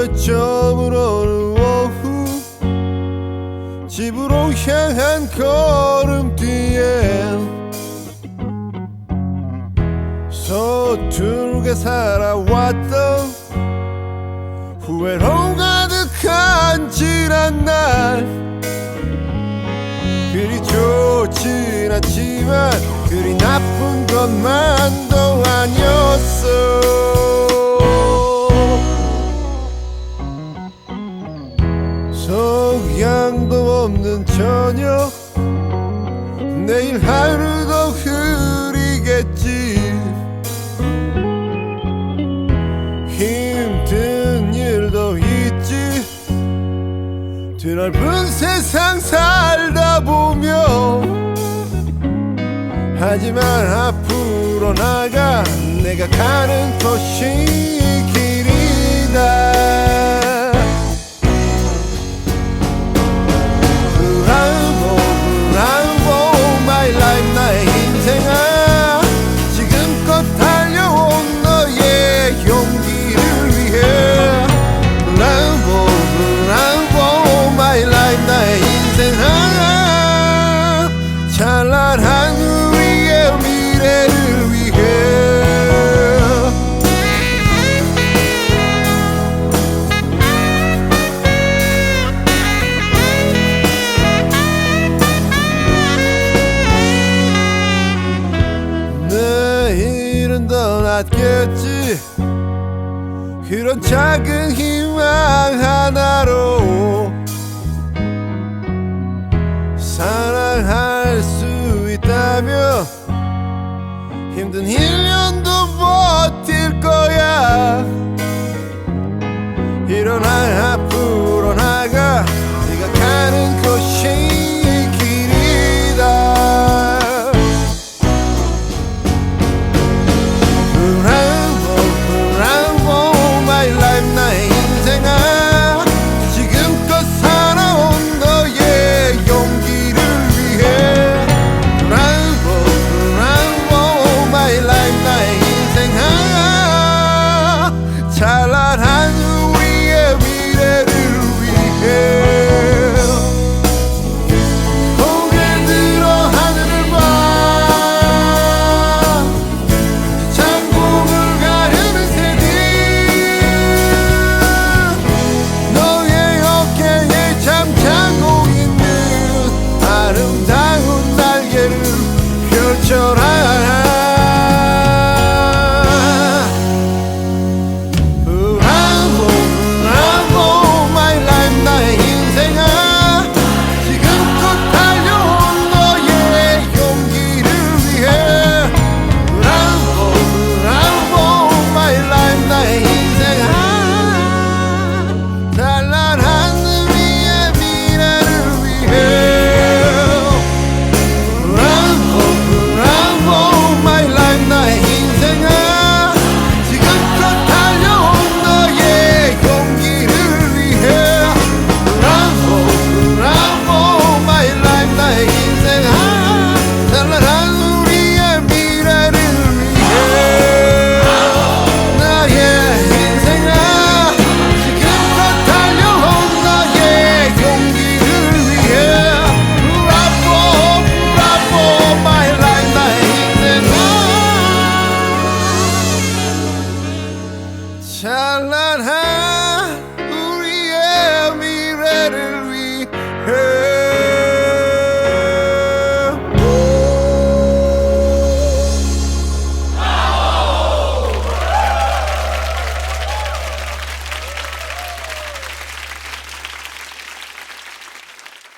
날 저물어는 오후 집으로 향한 걸음 뒤엔 서툴게 살아왔던 후회로 가득한 지난 날. 그리 좋진 않지만 그리 나쁜 것만도 아니었어 없는 저녁. 내일 하루도 흐리겠지. 힘든 일도 있지. 드넓은 세상 살다 보면 하지만 앞으로 나가 내가 가는 곳이 더 낫겠지? 그런 작은 희망 하나로 사랑할 수 있다면 힘든 1년도 버틸 거야. 일어나 앞